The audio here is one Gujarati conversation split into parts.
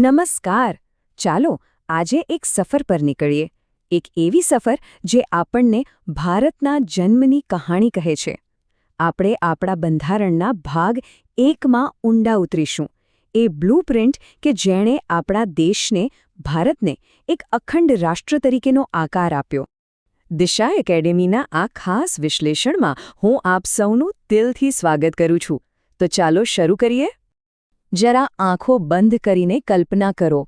નમસ્કાર. ચાલો આજે એક સફર પર નીકળીએ. એક એવી સફર જે આપણને ભારતના જન્મની કહાણી કહે છે. આપણે આપણા બંધારણના ભાગ એકમાં ઊંડા ઉતરીશું. એ બ્લૂપ્રિન્ટ કે જેણે આપણા દેશને, ભારતને એક અખંડ રાષ્ટ્ર તરીકેનો આકાર આપ્યો. દિશા એકેડેમીના આ ખાસ વિશ્લેષણમાં હું આપ સૌનું દિલથી સ્વાગત કરું છું. તો ચાલો શરૂ કરીએ. જરા આંખો બંધ કરીને કલ્પના કરો.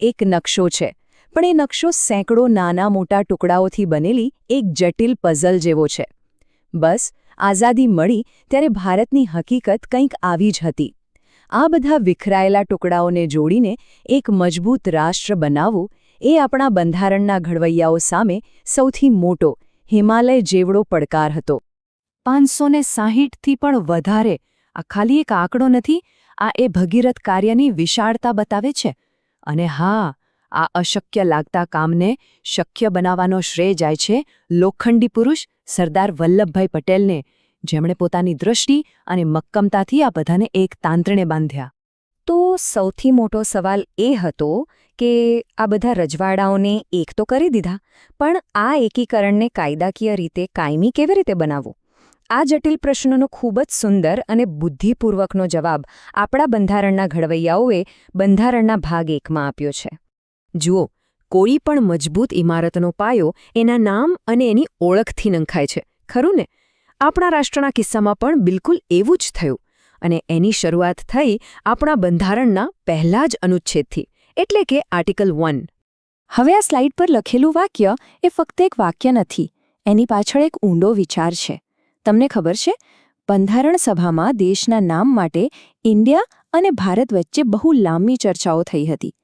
એક નકશો છે, પણ એ નકશો સેંકડો નાના મોટા ટુકડાઓથી બનેલી એક જટિલ પઝલ જેવો છે. બસ, આઝાદી મળી ત્યારે ભારતની હકીકત કંઈક આવી જ હતી. આ બધા વિખરાયેલા ટુકડાઓને જોડીને એક મજબૂત રાષ્ટ્ર બનાવવું એ આપણા બંધારણના ઘડવૈયાઓ સામે સૌથી મોટો હિમાલય જેવડો પડકાર હતો. પાંચસો ને સાહીઠથી પણ વધારે, આ ખાલી એક આંકડો નથી આ એ ભગીરથ કાર્યની વિશાળતા બતાવે છે. અને હા, આ અશક્ય લાગતા કામને શક્ય બનાવવાનો શ્રેય જાય છે લોખંડી પુરુષ સરદાર વલ્લભભાઈ પટેલને, જેમણે પોતાની દૃષ્ટિ અને મક્કમતાથી આ બધાને એક તાંત્રણે બાંધ્યા. તો સૌથી મોટો સવાલ એ હતો કે આ બધા રજવાડાઓને એક તો કરી દીધા, પણ આ એકીકરણને કાયદાકીય રીતે કાયમી કેવી રીતે બનાવવું? આ જટિલ પ્રશ્નોનો ખૂબ જ સુંદર અને બુદ્ધિપૂર્વકનો જવાબ આપણા બંધારણના ઘડવૈયાઓએ બંધારણના ભાગ એકમાં આપ્યો છે. જુઓ, કોઈ પણ મજબૂત ઇમારતનો પાયો એના નામ અને એની ઓળખથી નંખાય છે, ખરું ને? આપણા રાષ્ટ્રના કિસ્સામાં પણ બિલકુલ એવું જ થયું અને એની શરૂઆત થઈ આપણા બંધારણના પહેલા જ અનુચ્છેદથી, એટલે કે આર્ટિકલ વન. હવે આ સ્લાઇડ પર લખેલું વાક્ય એ ફક્ત એક વાક્ય નથી, એની પાછળ એક ઊંડો વિચાર છે. તમને ખબર છે? બંધારણ સભામાં દેશના નામ માટે ઇન્ડિયા અને ભારત વચ્ચે બહુ લાંબી ચર્ચાઓ થઈ હતી.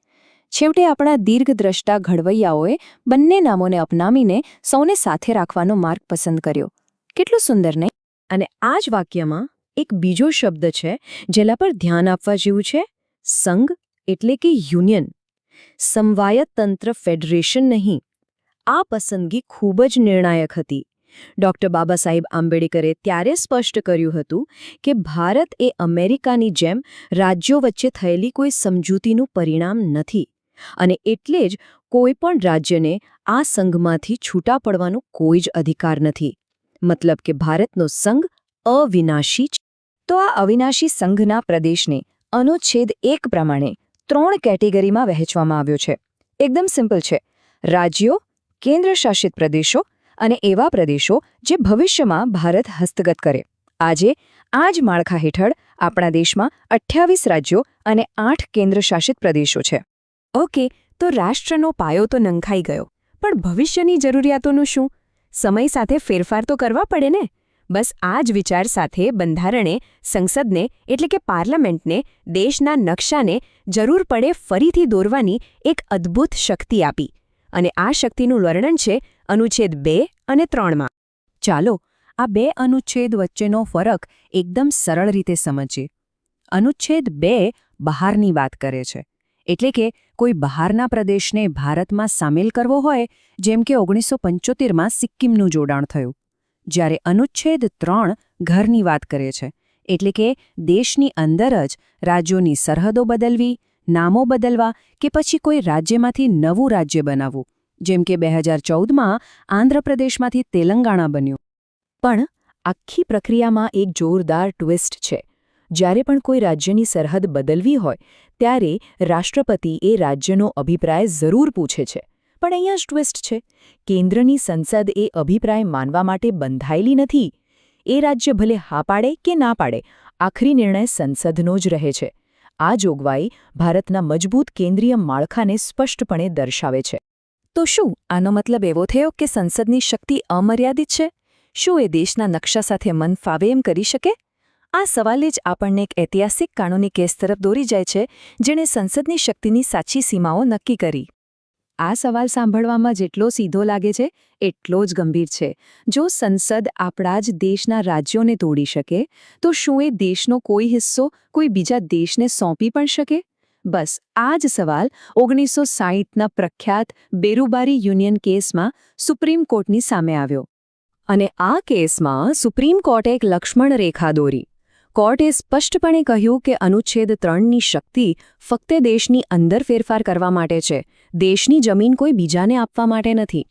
છેવટે આપણા દીર્ઘદ્રષ્ટા ઘડવૈયાઓએ બંને નામોને અપનાવીને સૌને સાથે રાખવાનો માર્ગ પસંદ કર્યો. કેટલું સુંદર નહીં? અને આ જ વાક્યમાં એક બીજો શબ્દ છે, જેના પર ધ્યાન આપવા જેવું છે. સંઘ એટલે કે યુનિયન. સમવાયત તંત્ર ફેડરેશન નહીં. આ પસંદગી ખૂબ જ નિર્ણાયક હતી. ડોક્ટર બાબા સાહેબ આંબેડકરે ત્યારે સ્પષ્ટ કર્યું હતું કે ભારત એ અમેરિકાની જેમ રાજ્યો વચ્ચે થયેલી કોઈ સમજૂતીનું પરિણામ નથી અને એટલે જ કોઈ પણ રાજ્યને આ સંઘમાંથી છૂટા પડવાનો કોઈ જ અધિકાર નથી. મતલબ કે ભારતનો સંઘ અવિનાશી છે. તો આ અવિનાશી સંઘના પ્રદેશને અનુચ્છેદ એક પ્રમાણે ત્રણ કેટેગરીમાં વહેંચવામાં આવ્યો છે. એકદમ સિમ્પલ છે. રાજ્યો, કેન્દ્રશાસિત પ્રદેશો અને એવા પ્રદેશો જે ભવિષ્યમાં ભારત હસ્તગત કરે. આજે, આ જ માળખા હેઠળ આપણા દેશમાં અઠ્યાવીસ રાજ્યો અને આઠ કેન્દ્રશાસિત પ્રદેશો છે. ઓકે, તો રાષ્ટ્રનો પાયો તો નંખાઈ ગયો, પણ ભવિષ્યની જરૂરિયાતોનું શું? સમય સાથે ફેરફાર તો કરવા પડે ને? બસ આ જ વિચાર સાથે બંધારણે, સંસદને એટલે કે પાર્લામેન્ટને, દેશના નકશાને જરૂર પડે ફરીથી દોરવાની એક અદ્ભુત શક્તિ આપી. અને આ શક્તિનું વર્ણન છે અનુચ્છેદ બે અને ત્રણમાં. ચાલો, આ બે અનુચ્છેદ વચ્ચેનો ફરક એકદમ સરળ રીતે સમજીએ. અનુચ્છેદ બે બહારની વાત કરે છે. એટલે કે, કોઈ બહારના પ્રદેશને ભારતમાં સામેલ કરવો હોય, જેમ કે ઓગણીસો પંચોતેરમાં સિક્કિમનું જોડાણ થયું. જ્યારે અનુચ્છેદ ત્રણ ઘરની વાત કરે છે. એટલે કે, દેશની અંદર જ રાજ્યોની સરહદો બદલવી, નામો બદલવા કે પછી કોઈ રાજ્યમાંથી નવું રાજ્ય બનાવવું. જેમ કે બે હજાર ચૌદમાં આંધ્રપ્રદેશમાંથી તેલંગાણા બન્યું. પણ આખી પ્રક્રિયામાં એક જોરદાર ટ્વિસ્ટ છે. જ્યારે પણ કોઈ રાજ્યની સરહદ બદલવી હોય, ત્યારે રાષ્ટ્રપતિ એ રાજ્યનો અભિપ્રાય જરૂર પૂછે છે. પણ અહીંયા જ ટ્વિસ્ટ છે. કેન્દ્રની સંસદ એ અભિપ્રાય માનવા માટે બંધાયેલી નથી. એ રાજ્ય ભલે હા પાડે કે ના પાડે, આખરી નિર્ણય સંસદનો જ રહે છે. આ જોગવાઈ ભારતના મજબૂત કેન્દ્રીય માળખાને સ્પષ્ટપણે દર્શાવે છે. તો શું? આનો મતલબ એવો થયો કે સંસદની શક્તિ અમર્યાદિત છે? શું એ દેશના નકશા સાથે મન ફાવે એમ કરી શકે? આ સવાલે જ આપણને એક ઐતિહાસિક કાનૂની કેસ તરફ દોરી જાય છે, જેણે સંસદની શક્તિની સાચી સીમાઓ નક્કી કરી. આ સવાલ સાંભળવામાં જેટલો સીધો લાગે છે, એટલો જ ગંભીર છે. જો સંસદ આપણા જ દેશના રાજ્યોને તોડી શકે, તો શું એ દેશનો કોઈ હિસ્સો કોઈ બીજા દેશને સોંપી પણ શકે? બસ, આ જ સવાલ ઓગણીસો સાહીઠના પ્રખ્યાત બેરુબારી યુનિયન કેસમાં સુપ્રીમ કોર્ટની સામે આવ્યો. અને આ કેસમાં સુપ્રીમ કોર્ટે એક લક્ષ્મણ રેખા દોરી. કોર્ટે સ્પષ્ટપણે કહ્યું કે અનુચ્છેદ ત્રણની શક્તિ ફક્ત દેશની અંદર ફેરફાર કરવા માટે છે. દેશની જમીન કોઈ બીજાને આપવા માટે નથી.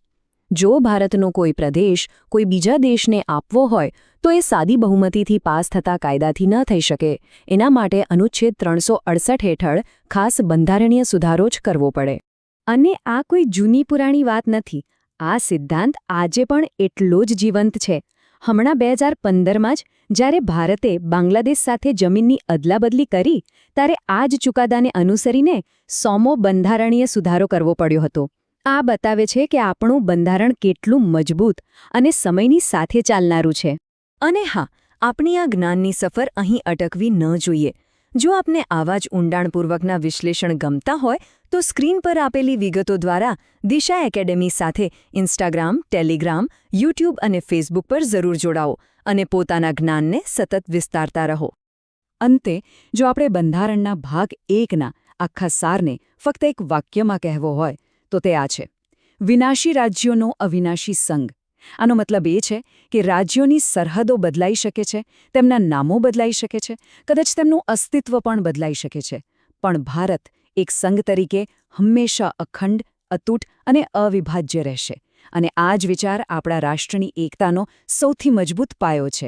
જો ભારતનો કોઈ પ્રદેશ કોઈ બીજા દેશને આપવો હોય, તો એ સાદી બહુમતીથી પાસ થતા કાયદાથી ન થઈ શકે. એના માટે અનુચ્છેદ ત્રણસો હેઠળ ખાસ બંધારણીય સુધારો જ કરવો પડે. અને આ કોઈ જૂની પુરાણી વાત નથી. આ સિદ્ધાંત આજે પણ એટલો જ જીવંત છે. હમણાં બે હજાર પંદરમાં જ જ્યારે ભારતે બાંગ્લાદેશ સાથે જમીનની અદલાબદલી કરી, ત્યારે આ જ ચુકાદાને અનુસરીને સોમો બંધારણીય સુધારો કરવો પડ્યો હતો. આ બતાવે છે કે આપણું બંધારણ કેટલું મજબૂત અને સમયની સાથે ચાલનારું છે. અને હા, આપણી આ જ્ઞાનની સફર અહીં અટકવી ન જોઈએ. જો આપને આવા જ ઊંડાણપૂર્વકના વિશ્લેષણ ગમતા હોય, તો સ્ક્રીન પર આપેલી વિગતો દ્વારા દિશા એકેડેમી સાથે ઇન્સ્ટાગ્રામ, ટેલિગ્રામ, યુટ્યુબ અને ફેસબુક પર જરૂર જોડાઓ અને પોતાના જ્ઞાનને સતત વિસ્તારતા રહો. અંતે, જો આપણે બંધારણના ભાગ એકના આખા સારને ફક્ત એક વાક્યમાં કહેવો હોય તો તે આ છે. વિનાશી રાજ્યોનો અવિનાશી સંઘ આનો મતલબ એ છે કે રાજ્યોની સરહદો બદલાઈ શકે છે, તેમના નામો બદલાઈ શકે છે, કદાચ તેમનું અસ્તિત્વ પણ બદલાઈ શકે છે. પણ ભારત એક સંઘ તરીકે હંમેશા અખંડ, અતૂટ અને અવિભાજ્ય રહેશે. અને આ જ વિચાર આપણા રાષ્ટ્રની એકતાનો સૌથી મજબૂત પાયો છે.